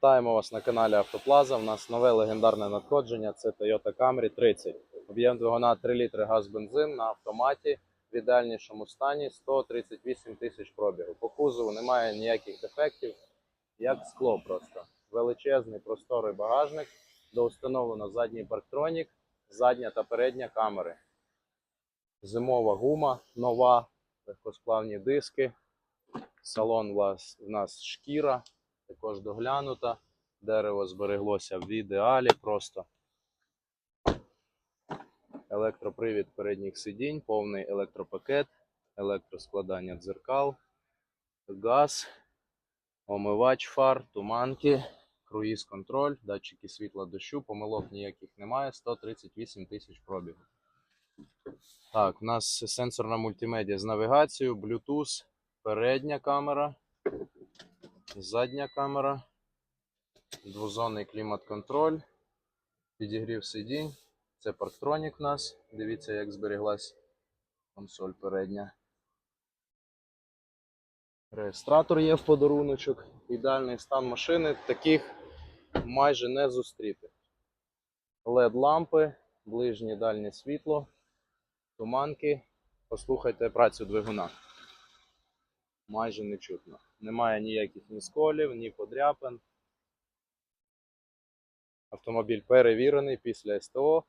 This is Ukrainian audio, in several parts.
Вітаємо вас на каналі Автоплаза. У нас нове легендарне надходження. Це Toyota Camry 30. Об'єм двигуна 3 літри газ бензин на автоматі в ідеальнішому стані 138 тисяч пробігу. По кузову немає ніяких дефектів, як скло просто. Величезний просторий багажник, доустановлено задній парктронік, задня та передня камери. Зимова гума нова, легкосплавні диски. Салон у нас шкіра, також доглянута. Дерево збереглося в ідеалі просто. Електропривід передніх сидінь, повний електропакет, електроскладання дзеркал, газ, омивач фар, туманки, круїз контроль, датчики світла дощу, помилок ніяких немає, 138 тисяч пробігу. Так, у нас сенсорна мультимедіа з навігацією, Bluetooth, передня камера, задня камера, двозонний клімат-контроль, підігрів сидінь. Це парктронік у нас. Дивіться, як зберіглась консоль передня. Реєстратор є в подаруночок. Ідеальний стан машини. Таких майже не зустріти. led лампи, ближнє дальнє світло, туманки. Послухайте працю двигуна. Майже не чутно. Немає ніяких ні сколів, ні подряпин. Автомобіль перевірений після СТО.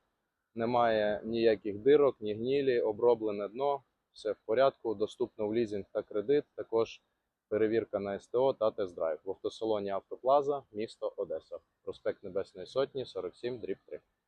Немає ніяких дирок, ні гнілі, оброблене дно. Все в порядку. Доступно в лізинг та кредит. Також перевірка на СТО та тест-драйв. В автосалоні Автоплаза, місто Одеса. Проспект Небесної Сотні, 47, дріб 3.